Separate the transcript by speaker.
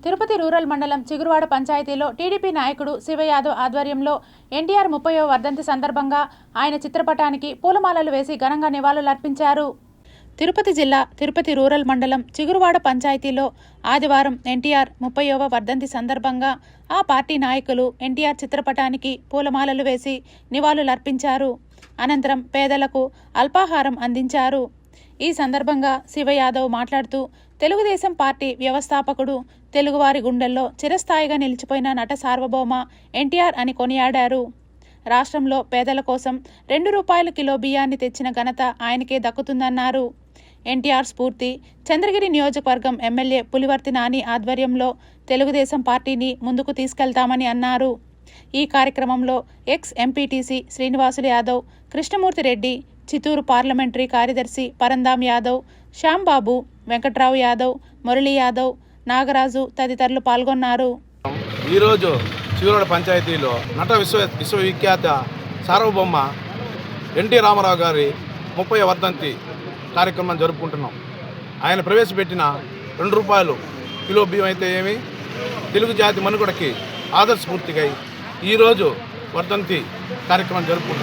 Speaker 1: Tirupati rural మండలం చిగురువాడ పంచాయతీలో TDP నాయకుడు శివ యాదవ్ ఆధ్వర్యంలో ఎన్టీఆర్ ముప్పయో వర్ధంతి సందర్భంగా ఆయన చిత్రపటానికి పూలమాలలు వేసి ఘనంగా నివాళులర్పించారు తిరుపతి జిల్లా తిరుపతి రూరల్ మండలం చిగురువాడ పంచాయతీలో ఆదివారం ఎన్టీఆర్ ముప్పయోవ వర్ధంతి సందర్భంగా ఆ పార్టీ నాయకులు ఎన్టీఆర్ చిత్రపటానికి పూలమాలలు వేసి నివాళులర్పించారు అనంతరం పేదలకు అల్పాహారం అందించారు. ఈ సందర్భంగా శివ యాదవ్ మాట్లాడుతూ తెలుగుదేశం పార్టీ వ్యవస్థాపకుడు తెలుగువారి గుండెల్లో చిరస్థాయిగా నిలిచిపోయిన నట సార్వభౌమ ఎన్టీఆర్ అని కొనియాడారు. రాష్ట్రంలో పేదల కోసం రెండు రూపాయల కిలో బియ్యాన్ని తెచ్చిన ఘనత ఆయనకే దక్కుతుందన్నారు. ఎన్టీఆర్ స్ఫూర్తి చంద్రగిరి నియోజకవర్గం ఎమ్మెల్యే పులివర్తి నాని ఆధ్వర్యంలో తెలుగుదేశం పార్టీని ముందుకు తీసుకెళ్తామని అన్నారు. ఈ కార్యక్రమంలో ex MPTC Srinivasulu Yadav Krishnamurthy Reddy Chittoor parliamentary కార్యదర్శి పరందాం యాదవ్ శ్యాంబాబు వెంకట్రావు యాదవ్ మురళీ యాదవ్ నాగరాజు తదితరులు పాల్గొన్నారు.
Speaker 2: ఈరోజు చిగురోడ పంచాయతీలో నట విశ్వ విశ్వవిఖ్యాత సార్వభౌమ ఎన్టీ రామారావు గారి ముప్పై వర్ధంతి కార్యక్రమం జరుపుకుంటున్నాం. ఆయన ప్రవేశపెట్టిన రెండు రూపాయలు కిలో బియ్యం అయితే ఏమి? తెలుగు జాతి మనుగడకి ఆదర్శపూర్తిగా ఈరోజు వర్ధంతి కార్యక్రమం జరుపుకుంటున్నాం.